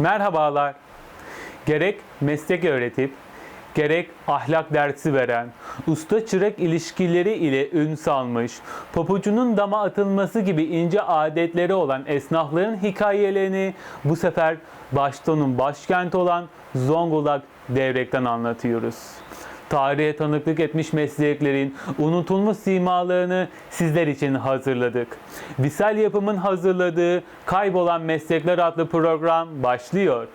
Merhabalar. Gerek meslek öğretip, gerek ahlak dersi veren, usta çırak ilişkileri ile ün salmış, papucunun dama atılması gibi ince adetleri olan esnafların hikayelerini bu sefer Başton'un başkenti olan Zonguldak Devrek'ten anlatıyoruz. Tarihe tanıklık etmiş mesleklerin unutulmuş simalarını sizler için hazırladık. Visel Yapım'ın hazırladığı Kaybolan Meslekler adlı program başlıyor.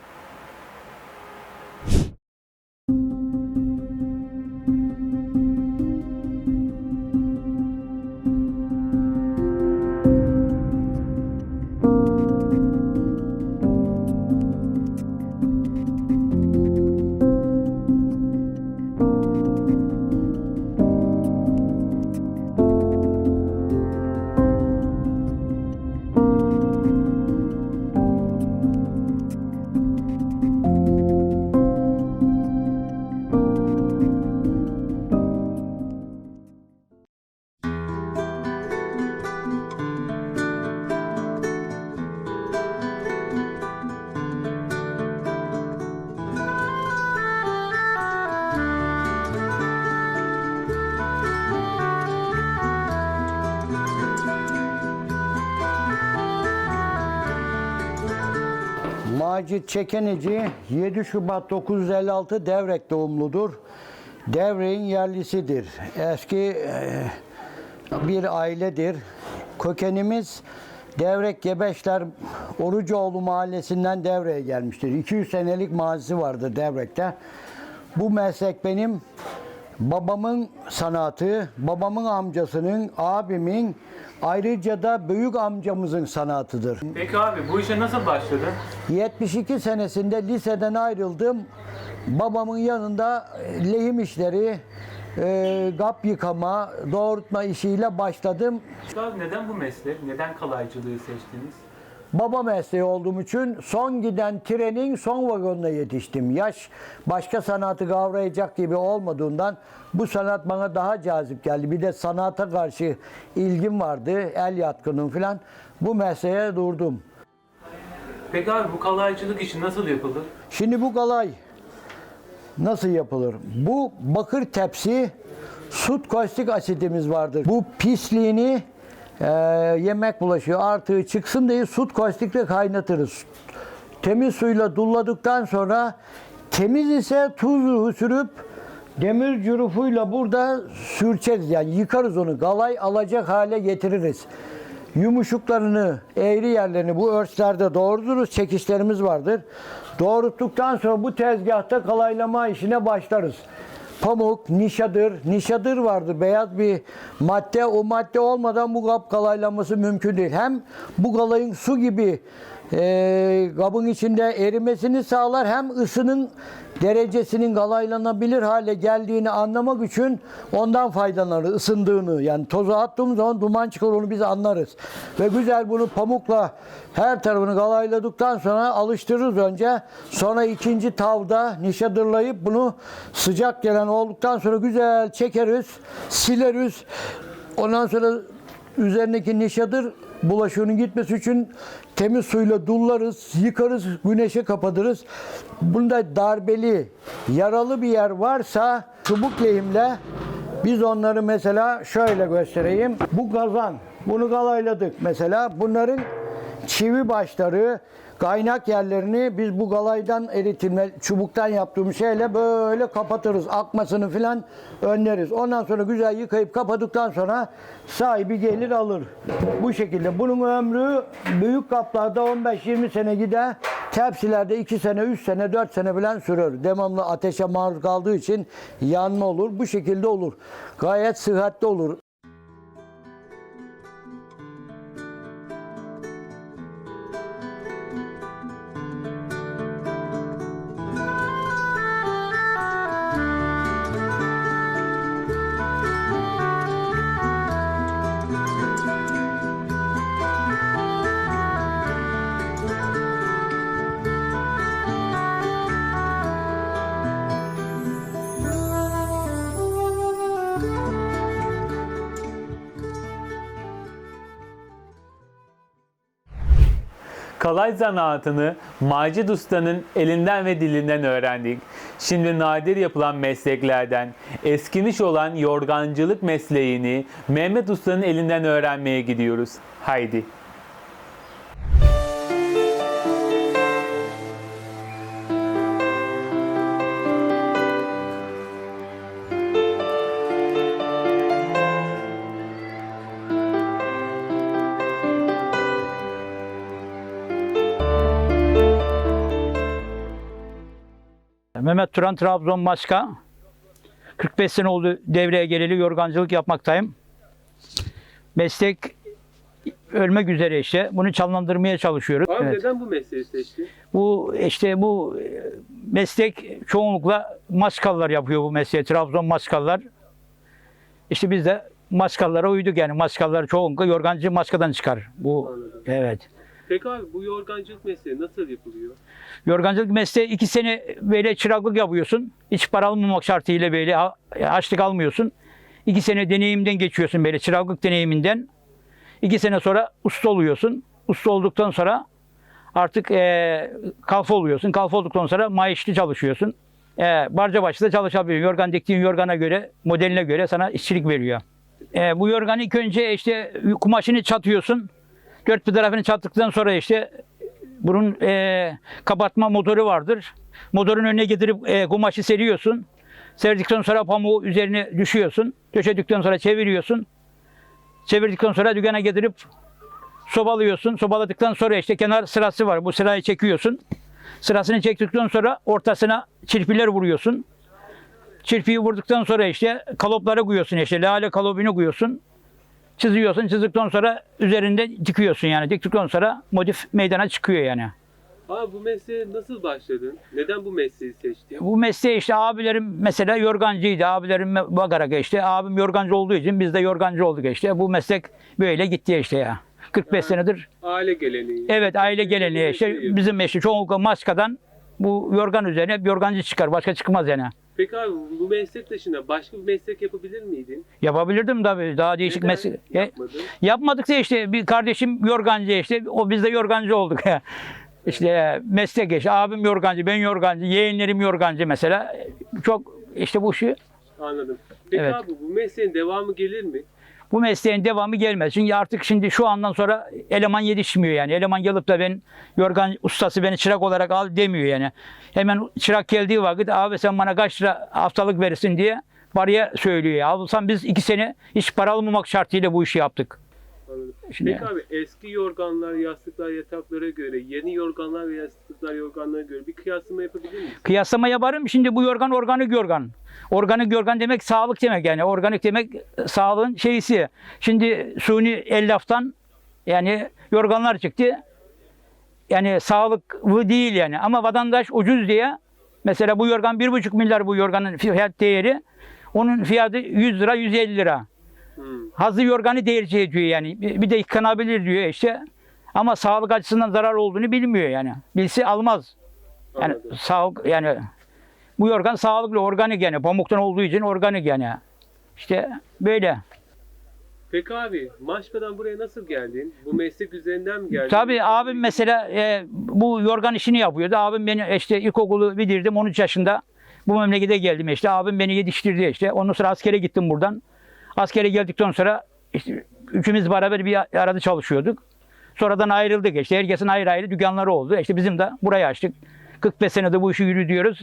Macit Çekenici 7 Şubat 956 Devrek doğumludur. Devrek'in yerlisidir. Eski e, bir ailedir. Kökenimiz Devrek Gebeşler Orucuoğlu mahallesinden Devrek'e gelmiştir. 200 senelik mazisi vardır Devrek'te. Bu meslek benim babamın sanatı, babamın amcasının, abimin, ayrıca da büyük amcamızın sanatıdır. Peki abi bu işe nasıl başladı? 72 senesinde liseden ayrıldım. Babamın yanında e, lehim işleri, e, gap yıkama, doğrultma işiyle başladım. Neden bu meslek? Neden kalaycılığı seçtiniz? Baba mesleği olduğum için son giden trenin son vagonuna yetiştim. Yaş başka sanatı kavrayacak gibi olmadığından bu sanat bana daha cazip geldi. Bir de sanata karşı ilgim vardı, el yatkınım falan. Bu mesleğe durdum. Peki abi bu kalaycılık işi nasıl yapılır? Şimdi bu galay nasıl yapılır? Bu bakır tepsi sut kostik asitimiz vardır. Bu pisliğini e, yemek bulaşıyor artığı çıksın diye sut kostikle kaynatırız. Temiz suyla dulladıktan sonra temiz ise tuzlu sürüp demir cürufuyla burada sürçeriz yani yıkarız onu galay alacak hale getiririz. Yumuşuklarını, eğri yerlerini bu örslerde doğruduruz. Çekişlerimiz vardır. Doğrulttuktan sonra bu tezgahta kalaylama işine başlarız. Pamuk, nişadır. Nişadır vardır. Beyaz bir madde. O madde olmadan bu kap kalaylaması mümkün değil. Hem bu kalayın su gibi e, kabın içinde erimesini sağlar hem ısının derecesinin galaylanabilir hale geldiğini anlamak için ondan faydalanır ısındığını. Yani tozu attığımız zaman duman çıkar onu biz anlarız. Ve güzel bunu pamukla her tarafını galayladıktan sonra alıştırırız önce. Sonra ikinci tavda nişadırlayıp bunu sıcak gelen olduktan sonra güzel çekeriz sileriz. Ondan sonra üzerindeki nişadır bulaşığının gitmesi için temiz suyla dullarız, yıkarız, güneşe kapatırız. Bunda darbeli, yaralı bir yer varsa çubuk lehimle biz onları mesela şöyle göstereyim. Bu kazan, bunu galayladık mesela. Bunların çivi başları, kaynak yerlerini biz bu galaydan eritilme, çubuktan yaptığımız şeyle böyle kapatırız. Akmasını filan önleriz. Ondan sonra güzel yıkayıp kapadıktan sonra sahibi gelir alır. Bu şekilde. Bunun ömrü büyük kaplarda 15-20 sene gider. Tepsilerde 2 sene, 3 sene, 4 sene falan sürür. Devamlı ateşe maruz kaldığı için yanma olur. Bu şekilde olur. Gayet sıhhatli olur. Kalay zanaatını Macit Usta'nın elinden ve dilinden öğrendik. Şimdi nadir yapılan mesleklerden eskimiş olan yorgancılık mesleğini Mehmet Usta'nın elinden öğrenmeye gidiyoruz. Haydi. Mehmet Turan Trabzon Maçka. 45 sene oldu devreye geleli yorgancılık yapmaktayım. Meslek ölmek üzere işte. Bunu canlandırmaya çalışıyoruz. Abi Evet. neden bu mesleği seçtin? Bu işte bu e, meslek çoğunlukla Maçkallar yapıyor bu mesleği. Trabzon Maçkallar. İşte biz de Maçkallara uyduk yani. Maçkallar çoğunlukla yorgancı Maçkadan çıkar. Bu Anladım. evet. Peki abi bu yorgancılık mesleği nasıl yapılıyor? Yorgancılık mesleği iki sene böyle çıraklık yapıyorsun. Hiç para almamak şartıyla böyle ha- harçlık almıyorsun. İki sene deneyimden geçiyorsun böyle çıraklık deneyiminden. İki sene sonra usta oluyorsun. Usta olduktan sonra artık eee kalfa oluyorsun. Kalfa olduktan sonra maaşlı çalışıyorsun. Eee barca başta çalışabiliyorsun. Yorgan diktiğin yorgana göre, modeline göre sana işçilik veriyor. Eee, bu yorganı ilk önce işte kumaşını çatıyorsun. Dört bir tarafını çattıktan sonra işte bunun e, kapatma motoru vardır. Motorun önüne getirip e, kumaşı seriyorsun. Serdikten sonra pamuğu üzerine düşüyorsun. Döşedikten sonra çeviriyorsun. Çevirdikten sonra dükkana getirip sobalıyorsun. Sobaladıktan sonra işte kenar sırası var. Bu sırayı çekiyorsun. Sırasını çektikten sonra ortasına çirpiler vuruyorsun. Çirpiyi vurduktan sonra işte kalopları koyuyorsun işte. Lale kalobunu koyuyorsun. Çiziyorsun. Çizdikten sonra üzerinde dikiyorsun yani. Diktikten sonra modif meydana çıkıyor yani. Abi bu mesleğe nasıl başladın? Neden bu mesleği seçtin? Bu mesleği işte abilerim mesela yorgancıydı. Abilerim bakarak işte. Abim yorgancı olduğu için biz de yorgancı olduk işte. Bu meslek böyle gitti işte ya. 45 senedir. Aile geleneği. Evet aile geleneği işte. Bizim işte çoğunlukla maskadan bu yorgan üzerine yorgancı çıkar. Başka çıkmaz yani. Peki abi bu meslek dışında başka bir meslek yapabilir miydin? Yapabilirdim tabii. Daha değişik Neden meslek. E, yapmadın? Yapmadık da işte bir kardeşim yorgancı işte o biz de yorgancı olduk. işte meslek işte abim yorgancı ben yorgancı yeğenlerim yorgancı mesela çok işte bu şu Anladım. Peki Evet. abi bu mesleğin devamı gelir mi? Bu mesleğin devamı gelmez. Çünkü artık şimdi şu andan sonra eleman yetişmiyor yani. Eleman gelip de ben yorgan ustası beni çırak olarak al demiyor yani. Hemen çırak geldiği vakit abi sen bana kaç lira haftalık verirsin diye paraya söylüyor. Ya. Alsan biz iki sene hiç para almamak şartıyla bu işi yaptık. Anladım. Şimdi- Peki abi eski yorganlar, yastıklar, yataklara göre, yeni yorganlar ve yastıklar, yorganlara göre bir kıyaslama yapabilir misin? Kıyaslama yaparım. Şimdi bu yorgan organik yorgan. Organik yorgan demek sağlık demek yani. Organik demek sağlığın şeysi. Şimdi suni ellaftan yani yorganlar çıktı. Yani sağlıklı değil yani. Ama vatandaş ucuz diye mesela bu yorgan bir buçuk milyar bu yorganın fiyat değeri. Onun fiyatı 100 lira 150 lira. Hazır yorganı tercih ediyor yani. Bir bir de yıkanabilir diyor işte. Ama sağlık açısından zarar olduğunu bilmiyor yani. Bilse almaz. Yani Anladım. sağlık yani bu yorgan sağlıklı organik yani pamuktan olduğu için organik yani. İşte böyle. Peki abi Maşka'dan buraya nasıl geldin? Bu meslek üzerinden mi geldin? Tabii abim mesela e, bu yorgan işini yapıyordu. Abim beni işte ilkokulu bitirdim 13 yaşında. Bu memlekete geldim işte. Abim beni yetiştirdi işte. Ondan sonra askere gittim buradan. Askere geldikten sonra işte üçümüz beraber bir arada çalışıyorduk. Sonradan ayrıldık işte. Herkesin ayrı ayrı dükkanları oldu. İşte bizim de burayı açtık. 45 senedir bu işi yürütüyoruz.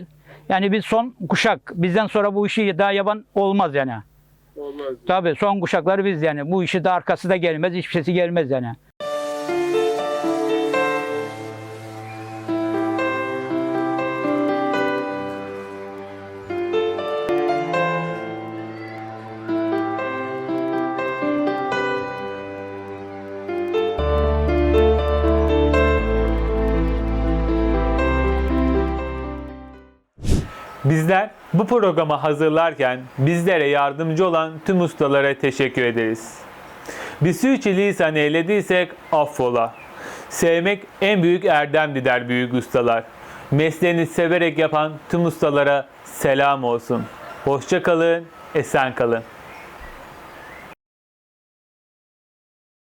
Yani biz son kuşak. Bizden sonra bu işi daha yapan olmaz yani. Olmaz. Tabii son kuşaklar biz yani. Bu işi de arkası da gelmez. Hiçbir şeysi gelmez yani. Bizler bu programı hazırlarken bizlere yardımcı olan tüm ustalara teşekkür ederiz. Bir sürçülisan eylediysek affola. Sevmek en büyük erdemdi der büyük ustalar. Mesleğini severek yapan tüm ustalara selam olsun. Hoşça kalın, esen kalın.